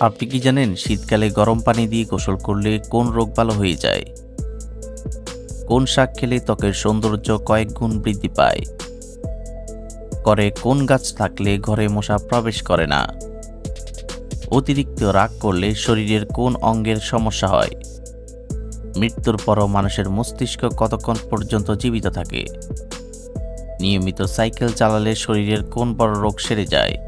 আপনি কি জানেন শীতকালে গরম পানি দিয়ে গোসল করলে কোন রোগ ভালো হয়ে যায়? কোন শাক খেলে ত্বকের সৌন্দর্য কয়েক গুণ বৃদ্ধি পায়? করে কোন গাছ থাকলে ঘরে মশা প্রবেশ করে না? অতিরিক্ত রাগ করলে শরীরের কোন অঙ্গের সমস্যা হয়? মৃত্যুর পরও মানুষের মস্তিষ্ক কতক্ষণ পর্যন্ত জীবিত থাকে? নিয়মিত সাইকেল চালালে শরীরের কোন বড় রোগ সেরে যায়?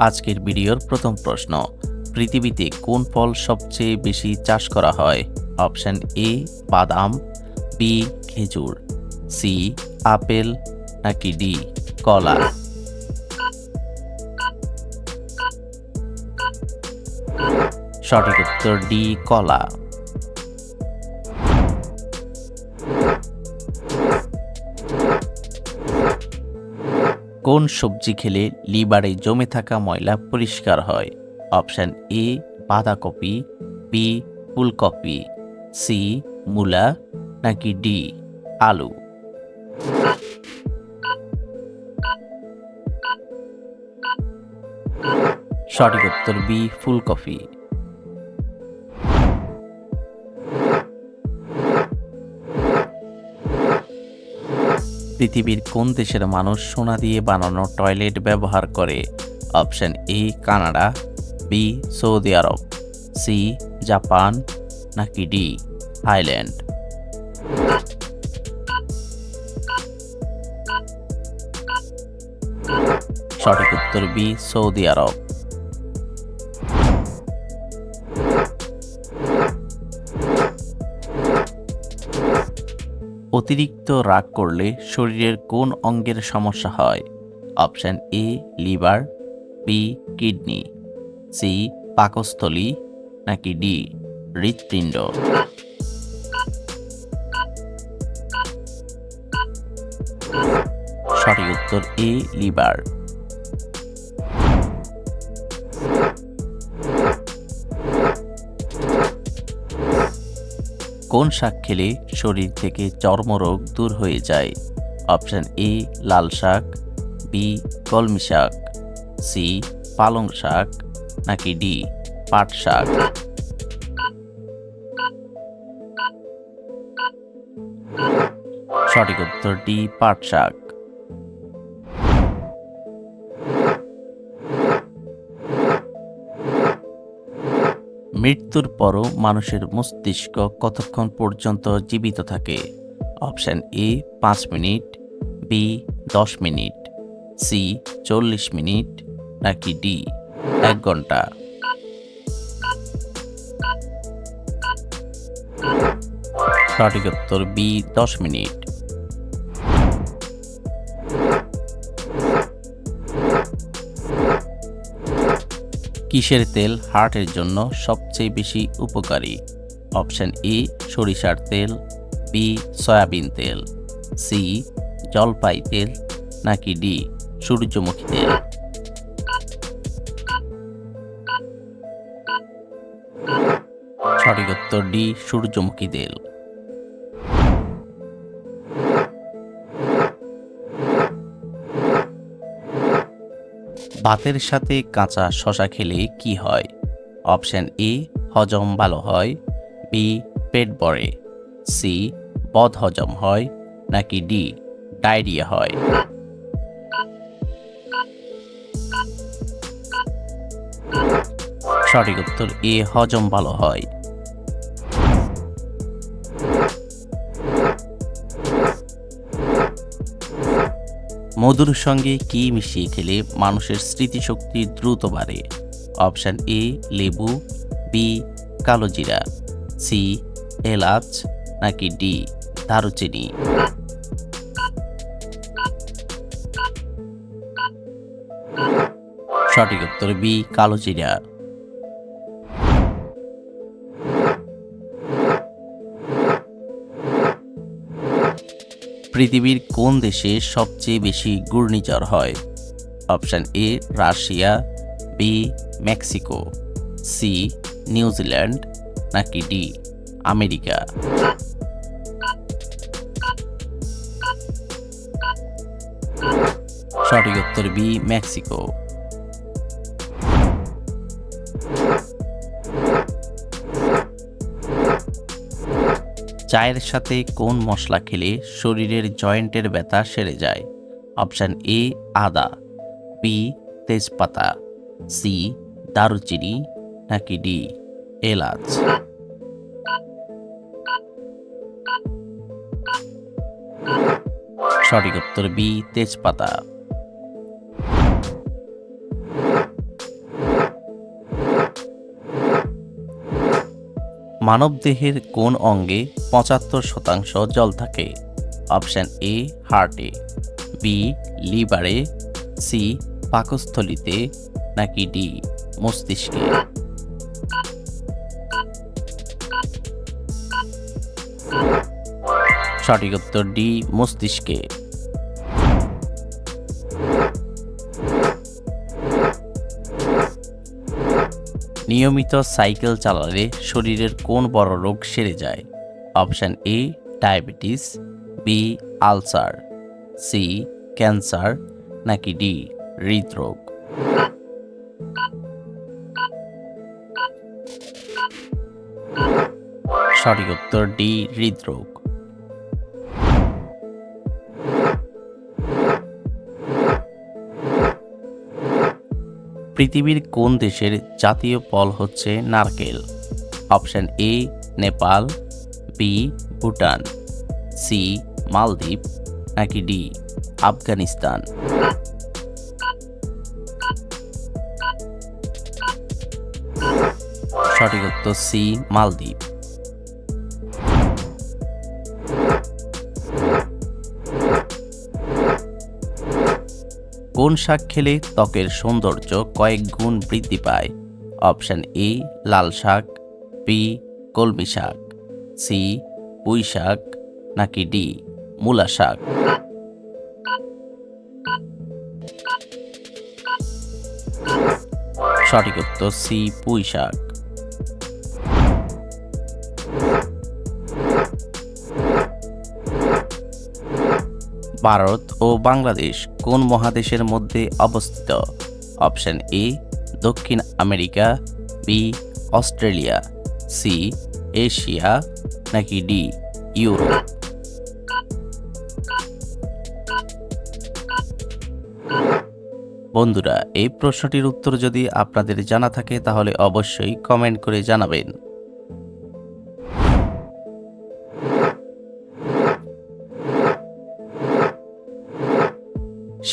আজকের ভিডিওর প্রথম প্রশ্ন। পৃথিবীতে কোন ফল সবচেয়ে বেশি চাষ করা হয়? অপশান এ বাদাম বি খেজুর সি আপেল, নাকি ডি কলা? সঠিক উত্তর ডি কলা। সবজি খেলে লিভারে জমে থাকা ময়লা পরিষ্কার হয়। অপশান এ, বাঁধাকপি, বি, ফুলকপি, সি, মূলা, নাকি ডি, আলু। সঠিক উত্তর বি, ফুলকপি। পৃথিবীর কোন দেশের মানুষ সোনা দিয়ে বানানো টয়লেট ব্যবহার করে? Option A, Canada, B, Saudi Arabia, C, Japan, নাকি ডি, থাইল্যান্ড? সঠিক উত্তর বি, সৌদি আরব। অতিরিক্ত রাগ করলে শরীরের কোন অঙ্গের সমস্যা হয়? Option A, liver, B, kidney, C, পাকস্থলী, নাকি ডি, হৃৎপিণ্ড? সঠিক উত্তর এ, লিভার। কোন শাক খেলে শরীর থেকে চর্মরোগ দূর হয়ে যায়? অপশান এ, লাল শাক, বি, কলমি শাক, সি, পালং শাক, নাকি ডি, পাট শাক? সঠিক উত্তর ডি পাট শাক। মৃত্যুর পরও মানুষের মস্তিষ্ক কতক্ষণ পর্যন্ত জীবিত থাকে? অপশান এ, পাঁচ মিনিট, বি, দশ মিনিট, সি, চল্লিশ মিনিট, নাকি ডি, এক ঘণ্টা। সঠিক উত্তর বি, দশ মিনিট। কিসের তেল হার্টের জন্য সবচেয়ে বেশি উপকারী? অপশন এ, সরিষার তেল, বি, সয়াবিন তেল, সি, জলপাই তেল, নাকি ডি, সূর্যমুখী তেল? সঠিক উত্তর ডি, সূর্যমুখী তেল। ভাতের সাথে কাঁচা শশা খেলে কি হয়? অপশান এ, হজম ভালো হয়। বি পেট বড়ে সি বদ হজম হয়। নাকি ডি ডায়রিয়া হয়। সঠিক উত্তর এ, হজম ভালো হয়। মধুর সঙ্গে কি মিশিয়ে খেলে মানুষের স্মৃতিশক্তি দ্রুত বাড়ে? অপশান এ, লেবু, বি কালোজিরা সি, এলাচ, নাকি ডি, দারুচিনি? সঠিক উত্তর বি কালোজিরা পৃথিবীর কোন দেশে সবচেয়ে বেশি ঘূর্ণিঝড় হয়? Option A, Russia, B, Mexico, C New Zealand নাকি ডি, আমেরিকা? সঠিক উত্তর বি, মেক্সিকো। চায়ের সাথে কোন মশলা খেলে শরীরের জয়েন্টের ব্যথা সেরে যায়? অপশান এ, আদা বি তেজপাতা সি দারুচিনি, নাকি ডি এলাচ? সঠিক উত্তর বি তেজপাতা। মানবদেহের কোন অঙ্গে পঁচাত্তর শতাংশ জল থাকে? অপশান এ, হার্টে, বি, লিভারে, সি, পাকস্থলিতে, নাকি ডি, মস্তিষ্কে? সঠিক উত্তর ডি, মস্তিষ্কে। নিয়মিত সাইকেল চালালে শরীরের কোন বড় রোগ সেরে যায়? Option A diabetes B ulcer C cancer, নাকি ডি হৃদরোগ? সঠিক উত্তর ডি হৃদরোগ। পৃথিবীর কোন দেশের জাতীয় ফল হচ্ছে নারকেল? Option A, Nepal, B, Bhutan, C, Maldives, নাকি ডি, আফগানিস্তান? সঠিক উত্তর সি, মালদ্বীপ। কোন শাক খেলে ত্বকের সৌন্দর্য কয়েক গুণ বৃদ্ধি পায়? অপশান এ লাল শাক বি কলমি শাক সি পুঁই শাক, নাকি ডি মূলা শাক? সঠিক উত্তর সি পুঁই শাক। ভারত ও বাংলাদেশ কোন মহাদেশের মধ্যে অবস্থিত? অপশন এ, দক্ষিণ America, B, Australia, C, Asia, নাকি ডি, ইউরোপ? বন্ধুরা, এই প্রশ্নটির উত্তর যদি আপনাদের জানা থাকে, তাহলে অবশ্যই কমেন্ট করে জানাবেন।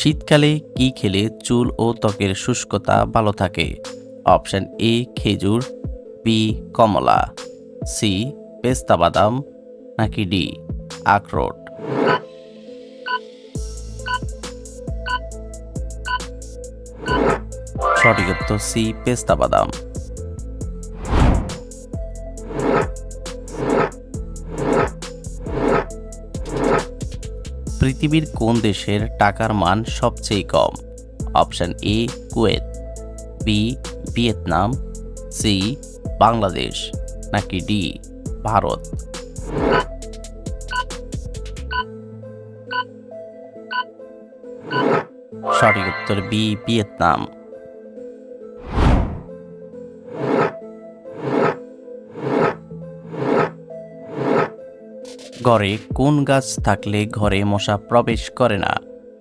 শীতকালে কি খেলে চুল ও ত্বকের শুষ্কতা ভালো থাকে? অপশান এ, খেজুর, বি, কমলা, সি, পেস্তা বাদাম, নাকি ডি, আখরোট। সঠিক উত্তর সি, পেস্তা বাদাম। পৃথিবীর কোন দেশের টাকার মান সবচেয়ে কম? Option A, Kuwait, B, Vietnam, C, Bangladesh, নাকি ডি, ভারত? সঠিক উত্তর বি, ভিয়েতনাম। ঘরে কোন গাছ থাকলে ঘরে মশা প্রবেশ করে না?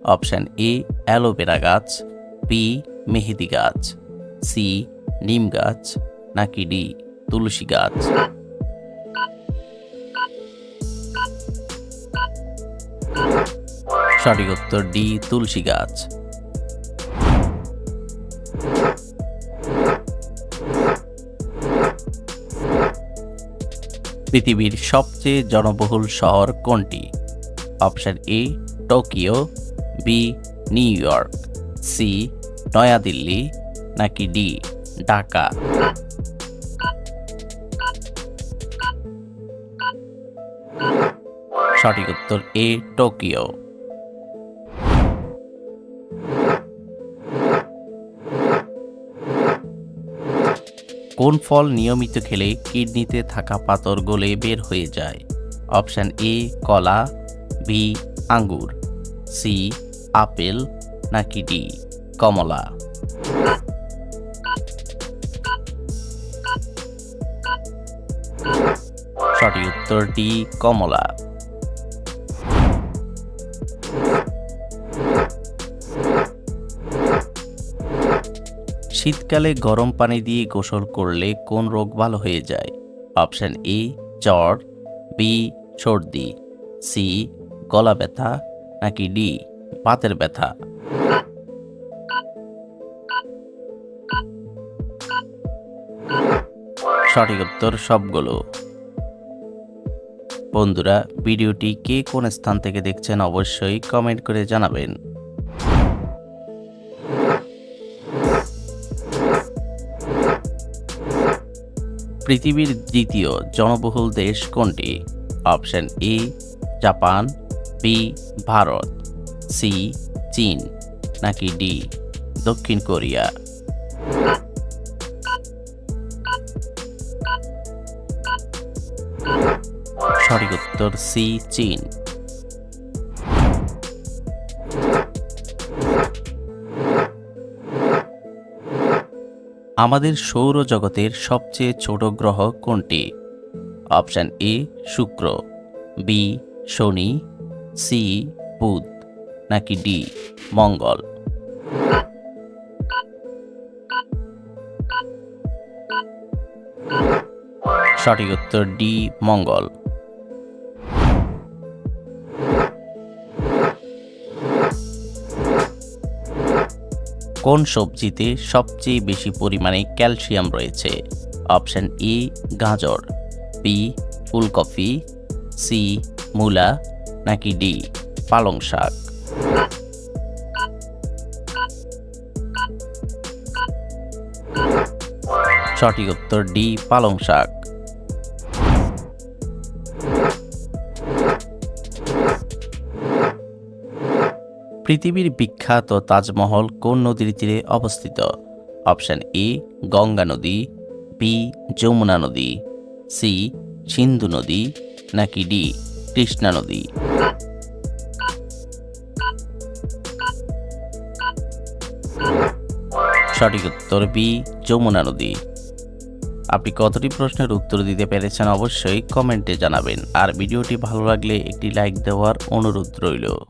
অপশান এ, অ্যালোভেরা গাছ বি মেহেদি গাছ সি নিম গাছ, নাকি ডি তুলসী গাছ। সঠিক উত্তর ডি তুলসী গাছ। পৃথিবীর সবচেয়ে জনবহুল শহর কোনটি? Option A, Tokyo, B, New York, C, New Delhi, নাকি ডি, ঢাকা? সঠিক উত্তর এ, টোকিও। কোন ফল নিয়মিত খেলে কিডনিতে থাকা পাথর গলে বের হয়ে যায়? অপশান এ, কলা, বি, আঙ্গুর, সি, আপেল নাকি ডি, কমলা? সঠিক উত্তর ডি কমলা। শীতকালে গরম পানি দিয়ে গোসল করলে কোন রোগ ভালো হয়ে যায়? অপশন এ, জ্বর, বি, সর্দি, সি, গলা ব্যথা, নাকি ডি বাতের ব্যথা? সঠিক উত্তর সবগুলো। বন্ধুরা, ভিডিওটি কে কোন স্থান থেকে দেখছেন অবশ্যই কমেন্ট করে জানাবেন। পৃথিবীর দ্বিতীয় জনবহুল দেশ কোনটি? Option A, Japan, B, Bharat, C, চীন, নাকি ডি, দক্ষিণ কোরিয়া? সঠিক উত্তর সি, চীন। আমাদের সৌরজগতের সবচেয়ে ছোট গ্রহ কোনটি? অপশান এ, শুক্র, বি, শনি, সি, বুধ, নাকি ডি, মঙ্গল? সঠিক উত্তর ডি, মঙ্গল। কোন সবজিতে সবচেয়ে বেশি পরিমাণে ক্যালসিয়াম রয়েছে? অপশন এ, গাজর, বি, ফুলকপি, সি, মূলা, নাকি ডি, পালং শাক? সঠিক উত্তর ডি, পালং শাক। পৃথিবীর বিখ্যাত তাজমহল কোন নদীর তীরে অবস্থিত? অপশন এ, গঙ্গা নদী বি যমুনা নদী সি সিন্ধু নদী, নাকি ডি কৃষ্ণা নদী? সঠিক উত্তর বি যমুনা নদী। আপনি কতটি প্রশ্নের উত্তর দিতে পেরেছেন অবশ্যই কমেন্টে জানাবেন। আর ভিডিওটি ভালো লাগলে একটি লাইক দেওয়ার অনুরোধ রইল।